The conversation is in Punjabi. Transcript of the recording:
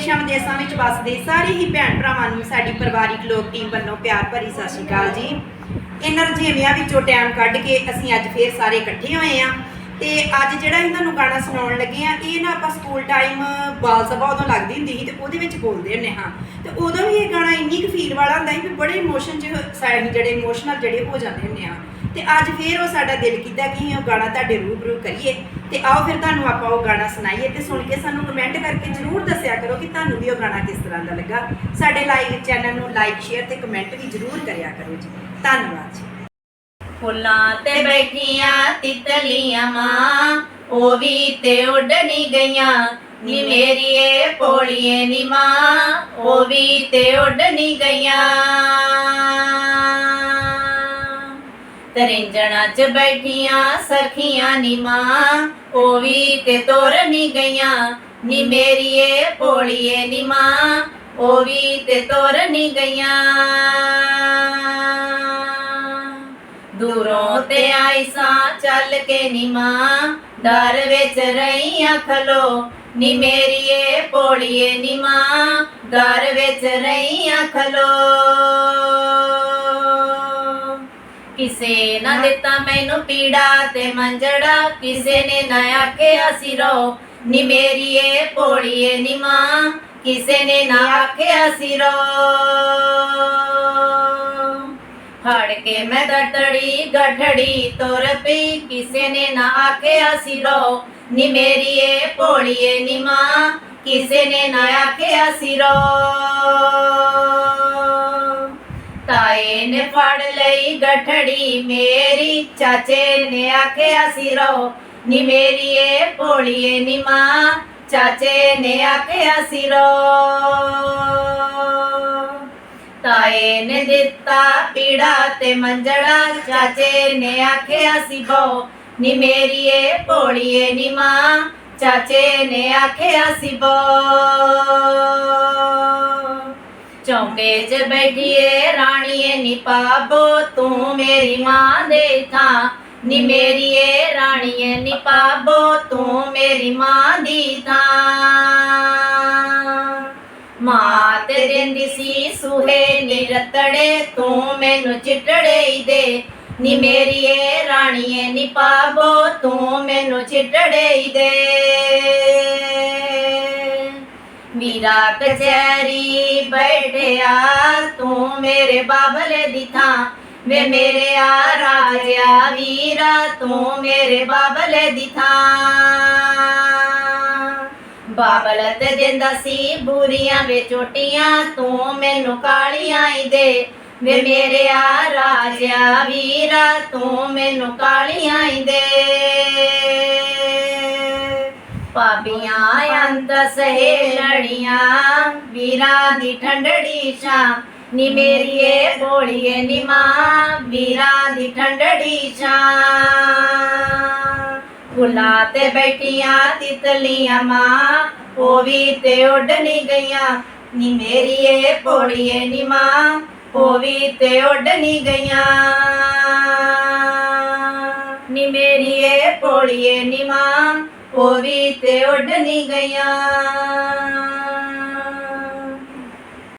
ਦੇਸ਼ਾਂ ਵਿਦੇਸ਼ਾਂ ਵਿੱਚ ਵੱਸਦੇ ਸਾਰੇ ਹੀ ਭੈਣ ਭਰਾਵਾਂ ਨੂੰ ਸਾਡੀ ਪਰਿਵਾਰਿਕ ਲੋਕ ਟੀਮ ਵੱਲੋਂ ਪਿਆਰ ਭਰੀ ਸਤਿ ਸ਼੍ਰੀ ਅਕਾਲ ਜੀ। ਇਹਨਾਂ ਰੁਝੇਵਿਆਂ ਵਿੱਚੋਂ ਟਾਈਮ ਕੱਢ ਕੇ ਅਸੀਂ ਅੱਜ ਫੇਰ ਸਾਰੇ ਇਕੱਠੇ ਹੋਏ ਆ। ਤੇ ਅੱਜ ਜਿਹੜਾ ਅਸੀਂ ਤੁਹਾਨੂੰ ਗਾਣਾ ਸੁਣਾਉਣ ਲੱਗੇ ਆ ਇਹ ਨਾ ਆਪਾਂ ਸਕੂਲ ਟਾਈਮ ਬਾਲ ਸਭਾ ਉਦੋਂ ਲੱਗਦੀ ਹੁੰਦੀ ਸੀ ਤੇ ਉਹਦੇ ਵਿੱਚ ਬੋਲਦੇ ਹੁੰਦੇ ਹਾਂ। ਤੇ ਉਦੋਂ ਵੀ ਇਹ ਗਾਣਾ ਇੰਨੀ ਕੁ ਫੀਲ ਵਾਲਾ ਹੁੰਦਾ ਸੀ ਵੀ ਬੜੇ ਇਮੋਸ਼ਨ ਚ ਸਾਡੇ ਜਿਹੜੇ ਇਮੋਸ਼ਨਲ ਜਿਹੜੇ ਹੋ ਜਾਂਦੇ ਹੁੰਦੇ ਆ ਤੇ ਅੱਜ ਫੇਰ ਉਹ ਸਾਡਾ ਦਿਲ ਕੀਤਾ ਕਿ ਅਸੀਂ ਉਹ ਗਾਣਾ ਤੁਹਾਡੇ ਰੂਬਰੂ ਕਰੀਏ। ਤੇ ਆਓ ਫਿਰ ਤੁਹਾਨੂੰ ਆਪਾਂ ਉਹ ਗਾਣਾ ਸੁਣਾਈਏ ਤੇ ਸੁਣ ਕੇ ਸਾਨੂੰ ਕਮੈਂਟ ਕਰਕੇ ਜਰੂਰ ਦੱਸਿਆ ਕਰੋ ਕਿ ਤੁਹਾਨੂੰ ਵੀ ਉਹ ਗਾਣਾ ਕਿਸ ਤਰ੍ਹਾਂ ਦਾ ਲੱਗਾ। ਸਾਡੇ ਲਾਈਵ ਚੈਨਲ ਨੂੰ ਲਾਈਕ ਸ਼ੇਅਰ ਤੇ ਕਮੈਂਟ ਵੀ ਜਰੂਰ ਕਰਿਆ ਕਰੋ ਜੀ। ਧੰਨਵਾਦ ਜੀ। ਫੁੱਲਾਂ ਤੇ ਬੈਠੀਆਂ, ਤਿਤਲੀਆਂ ਮਾਂ। ਉਹ ਵੀ ਤੇ ਉੱਡਣੀ ਗਈਆਂ, ਨੀ ਮੇਰੀਏ ਪੋਲੀਏ ਨੀ ਮਾਂ। ਉਹ ਵੀ ਤੇ ਉੱਡਣੀ ਗਈਆਂ। ਤਰਿੰਜਣਾ ਚ ਬੈਠੀਆਂ ਸਖੀਆਂ ਨੀ ਮਾਂ। ਉਹ ਵੀ ਤੇ ਤੋਰਨੀ ਗਈਆਂ, ਨੀ ਮੇਰੀਏ ਪੋਲੀਏ ਨੀ ਮਾਂ। ਉਹ ਵੀ ਤੇ ਤੋਰਨੀ ਗਈਆਂ। ਸਾਂ ਚੱਲ ਕੇ ਨੀ ਮਾਂ ਡਰ ਵਿੱਚ ਰਹੀਆਂ ਖਲੋ। ਨੀ ਮੇਰੀਏ ਪੋਲੀਏ ਨੀ ਮਾਂ ਡਰ ਵਿੱਚ ਰਹੀਆਂ ਖਲੋ। ਕਿਸੇ ਨਾ ਦਿੱਤਾ ਮੈਨੂੰ ਪੀੜਾ ਤੇ ਮੰਜੜਾ ਕਿਸੇ ਨੇ ਨਾ ਆਖਿਆ ਸਿਰੋ ਨੀ ਮੇਰੀਏ ਪੋਲੀਏ ਨੀ ਮਾਂ ਕਿਸੇ ਨੇ ਨਾ ਆਖਿਆ ਸਿਰੋ ਫੜ ਕੇ ਮੈਂ ਗਟੜੀ ਗਠੜੀ ਤੁਰ ਪਈ। ਕਿਸੇ ਨੇ ਨਾ ਆਖਿਆ ਸਿਰੋ ਨੀ ਮੇਰੀਏ ਭੋਲੀਏ ਨੀ ਮਾਂ। ਕਿਸੇ ਨੇ ਨਾ ਆਖਿਆ ਸਿਰੋ ਤਾਏ ਨੇ ਫੜ ਲਈ ਗਠੜੀ, ਮੇਰੀ ਚਾਚੇ ਨੇ ਆਖਿਆ ਸਿਰੋ ਨੀ ਮੇਰੀਏ ਭੋਲੀਏ ਨੀ ਮਾਂ। ਚਾਚੇ ਨੇ ਆਖਿਆ ਸਿਰੋ ਤਾਏ ਨੇ ਦਿੱਤਾ ਪੀੜਾ ਤੇ ਮੰਜੜਾ, ਚਾਚੇ ਨੇ ਆਖਿਆ ਸੀ ਬੋ ਨੀ ਮੇਰੀਏ ਪੋਲੀਏ ਨੀ ਮਾਂ, ਚਾਚੇ ਨੇ ਆਖਿਆ ਸੀ ਬੋ ਚੌਂਕੇ 'ਚ ਬੈਠੀਏ, ਰਾਣੀਏ ਨੀ ਪਾਬੋ ਤੂੰ ਮੇਰੀ ਮਾਂ ਦੇ ਥਾਂ। ਨੀ ਮੇਰੀਏ, ਰਾਣੀਏ ਨੀ ਪਾਬੋ ਤੂੰ ਮੇਰੀ ਮਾਂ ਦੀ ਥਾਂ। ਮਾਂ ਤੇ ਸੀ, ਸੁਹੇ ਨੀ ਰਤੜੇ ਤੂੰ ਮੈਨੂੰ ਚਿਟੜੇ ਈ ਦੇ। ਨੀ ਮੇਰੀਏ ਰਾਣੀਏ ਨੀ ਪਾਬੋ ਤੂੰ ਮੈਨੂੰ ਚਿਟੜੇ ਈ ਦੇ। ਮੀਰਾ ਕਚਹਿਰੀ ਬੈਠਿਆ, ਤੂੰ ਮੇਰੇ ਬਾਬਲੇ ਦੀ ਥਾਂ। ਵੇ ਮੇਰੇ ਆ ਰਾਜਿਆ ਵੀਰਾ ਤੂੰ ਮੇਰੇ ਬਾਬਲੇ ਦੀ ਥਾਂ। ਬਾਬਲਤ ਤੇ ਦਿੰਦਾ ਸੀ, ਬੁਰੀਆਂ ਵੇ ਚੋਟੀਆਂ, ਤੂੰ ਮੈਨੂੰ ਕਾਲੀਆਂ ਈ ਦੇ। ਵੇ ਮੇਰੇ ਆ ਵੀਰਾ, ਤੂੰ ਮੈਨੂੰ ਕਾਲੀਆਂ ਈ ਦੇ। ਭਾਬੀਆਂ ਅੰਤ ਸਹੇਲੜੀਆਂ ਵੀਰਾ ਦੀ ਠੰਡੜੀ ਛਾਂ। ਨੀ ਮੇਰੀਏ ਬੋਲੀਏ ਨੀ ਮਾਂ, ਵੀਰਾ ਦੀ ਠੰਡੜੀ ਛਾਂ। ਫੁੱਲਾਂ ਤੇ ਬੈਠੀਆਂ, ਤਿਤਲੀਆਂ ਮਾਂ, ਉਹ ਵੀ ਤੇ ਉੱਡਣੀ ਗਈਆਂ। ਨੀ ਮੇਰੀਏ ਬੋਲੀਏ ਨੀ ਮਾਂ, ਉਹ ਵੀ ਤੇ ਉੱਡਣੀ ਗਈਆਂ। ਨੀ ਮੇਰੀਏ ਬੋਲੀਏ ਨੀ ਮਾਂ, ਉਹ ਵੀ ਤੇ ਉੱਡਣੀ ਗਈਆਂ।